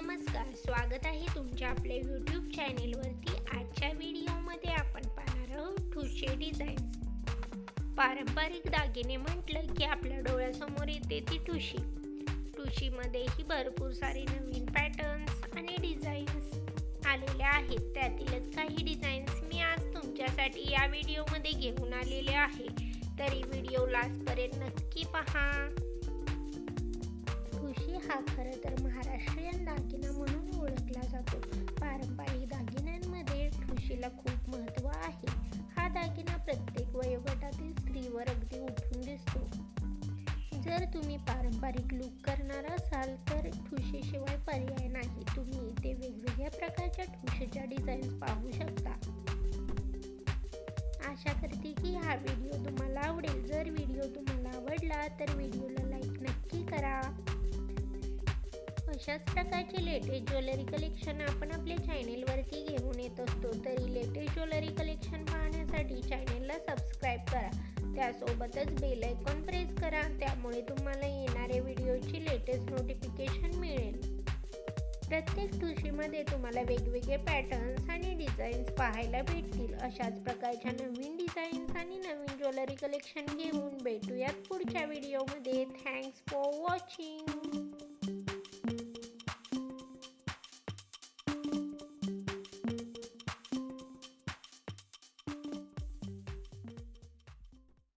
नमस्कार स्वागत आहे तुमच्या आपल्या यूट्यूब चॅनेलवरती आजच्या व्हिडिओमध्ये आपण पाहणार आहोत ठुशे डिझाईन्स पारंपरिक दागिने म्हटलं की आपल्या डोळ्यासमोर येते ती ठुशी. ठुशीमध्येही भरपूर सारे नवीन पॅटर्न्स आणि डिझाईन्स आलेले आहेत. त्यातीलच काही डिझाईन्स मी आज तुमच्यासाठी या व्हिडिओमध्ये घेऊन आलेले आहे. तरी व्हिडिओ लास्टपर्यंत नक्की पहा. ठुशी हा खरं दागिन्यांमध्ये खूप महत्त्व आहे. हा दागिना प्रत्येक वयोगटातील स्त्रीवर अगदी उठून दिसतो. जर तुम्ही पारंपरिक लुक करणार असाल तर ठुशीशिवाय पर्याय नाही. तुम्ही इथे वेगवेगळ्या प्रकारच्या ठुशीच्या डिझाईन्स पाहू शकता. आशा करते की हा व्हिडिओ तुम्हाला आवडेल. जर व्हिडिओ तुम्हाला आवडला तर व्हिडिओला लाईक नक्की करा. अशाच प्रकारचे लेटेस्ट ज्वेलरी कलेक्शन आपण आपल्या चॅनेलवरती घेऊन येत असतो. तरी लेटेस्ट ज्वेलरी कलेक्शन पाहण्यासाठी चॅनेलला सबस्क्राईब करा. त्यासोबतच बेल आयकॉन प्रेस करा. त्यामुळे तुम्हाला येणाऱ्या व्हिडिओची लेटेस्ट नोटिफिकेशन मिळेल. प्रत्येक ठुशीमध्ये तुम्हाला वेगवेगळे पॅटर्न्स आणि डिझाईन्स पाहायला भेटतील. अशाच प्रकारच्या नवीन डिझाईन्स आणि नवीन ज्वेलरी कलेक्शन घेऊन भेटूयात पुढच्या व्हिडिओमध्ये थँक्स फॉर वॉचिंग